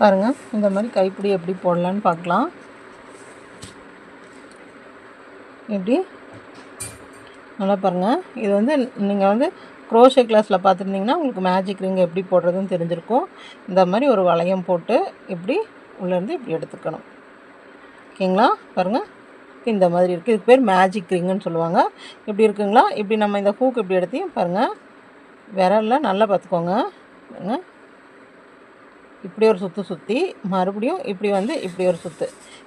பாருங்கள் இந்த மாதிரி கைப்பிடி எப்படி போடலான்னு பார்க்கலாம். எப்படி? நல்லா பாருங்கள் இது வந்து நீங்கள் வந்து க்ரோஷே கிளாஸில் பார்த்துருந்தீங்கன்னா உங்களுக்கு மேஜிக் ரிங் எப்படி போடுறதுன்னு தெரிஞ்சிருக்கும். இந்த மாதிரி ஒரு வளையம் போட்டு இப்படி உள்ளேருந்து இப்படி எடுத்துக்கணும். ஓகேங்களா பாருங்கள் இந்த மாதிரி இருக்குது இதுக்கு பேர் மேஜிக் ரிங்குன்னு சொல்லுவாங்க. இப்படி இருக்குங்களா? இப்படி நம்ம இந்த ஹூக் இப்படி எடுத்தையும் பாருங்கள் விரலில் நல்லா பார்த்துக்கோங்க. பாருங்கள் இப்படி ஒரு சுற்று சுற்றி மறுபடியும் இப்படி வந்து இப்படி ஒரு சுற்று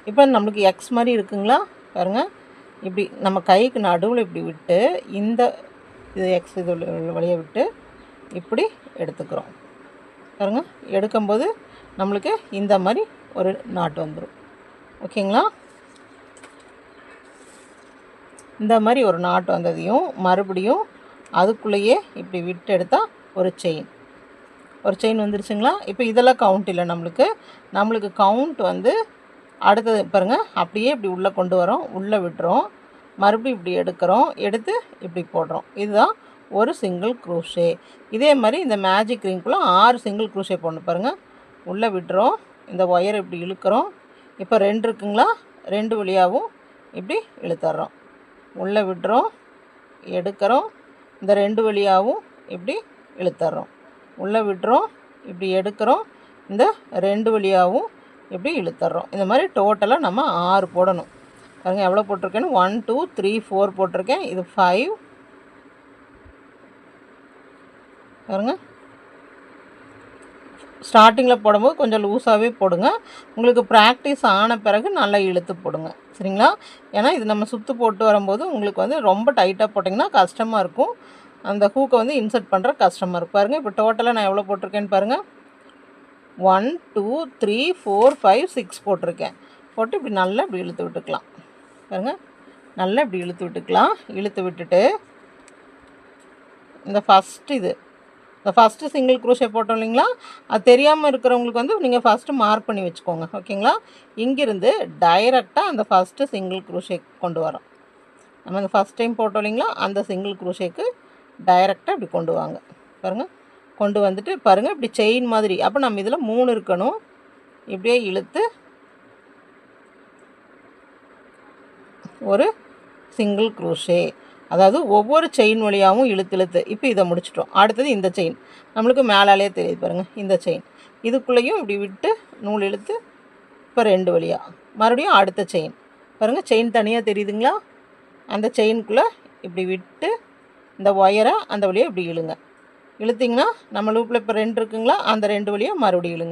இப்போ நம்மளுக்கு எக்ஸ் மாதிரி இருக்குங்களா? பாருங்கள் இப்படி நம்ம கைக்கு நடுவில் இப்படி விட்டு இந்த இது எக்ஸ் இது வழியை விட்டு இப்படி எடுத்துக்கிறோம். பாருங்கள் எடுக்கும்போது நம்மளுக்கு இந்த மாதிரி ஒரு நாட்டு வந்துடும் ஓகேங்களா? இந்த மாதிரி ஒரு நாட்டு வந்ததையும் மறுபடியும் அதுக்குள்ளேயே இப்படி விட்டு எடுத்தால் ஒரு செயின் ஒரு செயின் வந்துருச்சுங்களா? இப்போ இதெல்லாம் கவுண்ட் இல்லை நம்மளுக்கு. நம்மளுக்கு கவுண்ட் வந்து அடுத்தது பாருங்கள் அப்படியே இப்படி உள்ளே கொண்டு வரோம் உள்ளே விட்டுறோம். மறுபடியும் இப்படி எடுக்கிறோம் எடுத்து இப்படி போடுறோம். இதுதான் ஒரு சிங்கிள் க்ரூஷே இதே மாதிரி இந்த மேஜிக் ரிங்குள்ளே ஆறு சிங்கிள் க்ரூஷே போடணும் பாருங்கள் உள்ளே விட்டுறோம் இந்த ஒயர் இப்படி இழுக்கிறோம். இப்போ ரெண்டு இருக்குங்களா? ரெண்டு வழியாகவும் இப்படி இழுத்துறோம். உள்ளே விடுறோம் எடுக்கிறோம். இந்த ரெண்டு வழியாகவும் இப்படி இழுத்துறோம். உள்ளே விடுறோம் இப்படி எடுக்கிறோம். இந்த ரெண்டு வழியாகவும் இப்படி இழுத்துறோம். இந்த மாதிரி டோட்டலாக நம்ம ஆறு போடணும். பாருங்கள் எவ்வளோ போட்டிருக்கேன்னு? ஒன் டூ த்ரீ ஃபோர் போட்டிருக்கேன். இது ஃபைவ் பாருங்கள் ஸ்டார்டிங்கில் போடும்போது கொஞ்சம் லூஸாகவே போடுங்க. உங்களுக்கு ப்ராக்டிஸ் ஆன பிறகு நல்லா இழுத்து போடுங்க. சரிங்களா? ஏன்னா இது நம்ம சுற்று போட்டு வரும்போது உங்களுக்கு வந்து ரொம்ப டைட்டாக போட்டிங்கன்னா கஷ்டமாக இருக்கும். அந்த ஹூக்கை வந்து இன்சர்ட் பண்ணுற கஷ்டமாக பாருங்கள் இப்போ டோட்டலாக நான் எவ்வளோ போட்டிருக்கேன்னு பாருங்கள் one two three four five six போட்டிருக்கேன். போட்டு இப்படி நல்லா இப்படி இழுத்து விட்டுக்கலாம். பாருங்கள் நல்லா இப்படி இழுத்து விட்டுக்கலாம். இழுத்து விட்டுட்டு இந்த ஃபஸ்ட்டு இது. இந்த ஃபஸ்ட்டு சிங்கிள் குரூஷே போட்டோம் இல்லைங்களா? அது தெரியாமல் இருக்கிறவங்களுக்கு வந்து நீங்கள் ஃபஸ்ட்டு மார்க் பண்ணி வச்சுக்கோங்க. ஓகேங்களா? இங்கிருந்து டைரெக்டாக அந்த ஃபஸ்ட்டு சிங்கிள் குரூஷே கொண்டு வரோம். நம்ம இந்த ஃபஸ்ட் டைம் போட்டோம் இல்லைங்களா? அந்த சிங்கிள் குரூஷேக்கு டைரெக்டாக இப்படி கொண்டு வாங்க. பாருங்கள் கொண்டு வந்துட்டு பாருங்கள் இப்படி செயின் மாதிரி. அப்போ நம்ம இதில் மூணு இருக்கணும். இப்படியே இழுத்து ஒரு சிங்கிள் குரூஷே அதாவது ஒவ்வொரு செயின் வழியாகவும் இழுத்து இழுத்து. இப்போ இதை முடிச்சிட்டோம். அடுத்தது இந்த செயின் நம்மளுக்கு மேலாலே தெரியுது பாருங்கள் இந்த செயின் இதுக்குள்ளேயும் இப்படி விட்டு நூல் இழுத்து இப்போ ரெண்டு வழியாக மறுபடியும் அடுத்த செயின் பாருங்கள் செயின் தனியாக தெரியுதுங்களா? அந்த செயின்குள்ளே இப்படி விட்டு இந்த ஒயரை அந்த வழியாக இப்படி இழுங்க. இழுத்திங்கன்னா நம்ம லூப்பில் இப்போ ரெண்டு இருக்குங்களா? அந்த ரெண்டு வழியாக மறுபடியும் இழுங்க.